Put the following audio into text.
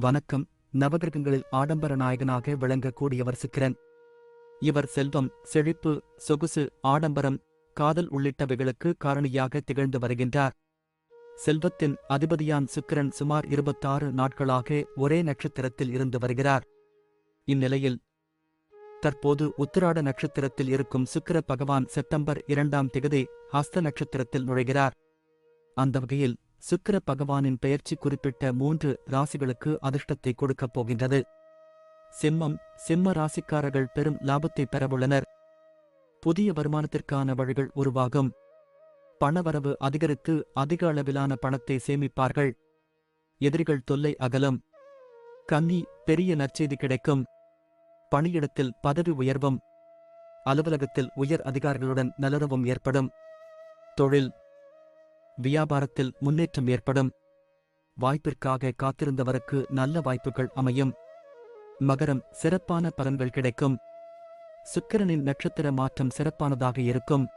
வணக்கம். நவகிரகங்களில் ஆடம்பர நாயகனாக விளங்கக்கூடியவர் சுக்கிரன் இவர் செல்வம் செழிப்பு சொகுசு ஆடம்பரம் காதல் உள்ளிட்டவைகளுக்கு காரணியாக திகழ்ந்து வருகின்றார். செல்வத்தின் அதிபதியான் சுக்கிரன் சுமார் இருபத்தாறு நாட்களாக ஒரே நட்சத்திரத்தில் இருந்து வருகிறார். இந்நிலையில் தற்போது உத்திராட நட்சத்திரத்தில் இருக்கும் சுக்கிர பகவான் செப்டம்பர் இரண்டாம் திகதி ஹஸ்த நட்சத்திரத்தில் நுழைகிறார். அந்த வகையில் சுக்கிர பகவானின் பெயர்ச்சி குறிப்பிட்ட மூன்று ராசிகளுக்கு அதிர்ஷ்டத்தை கொடுக்கப் போகின்றது. சிம்மம் சிம்ம ராசிக்காரர்கள் பெரும் லாபத்தை பெறவுள்ளனர். புதிய வருமானத்திற்கான வழிகள் உருவாகும். பணவரவு அதிகரித்து அதிக அளவிலான பணத்தை சேமிப்பார்கள். எதிரிகள் தொல்லை அகலும். கன்னி பெரிய நற்செய்தி கிடைக்கும். பணியிடத்தில் பதவி உயர்வும். அலுவலகத்தில் உயர் அதிகாரிகளுடன் நலரவும் ஏற்படும். தொழில் வியாபாரத்தில் முன்னேற்றம் ஏற்படும். வாய்ப்பிற்காக காத்திருந்தவருக்கு நல்ல வாய்ப்புகள் அமையும். மகரம் சிறப்பான பலன்கள் கிடைக்கும். சுக்கிரனின் நட்சத்திர மாற்றம் சிறப்பானதாக இருக்கும்.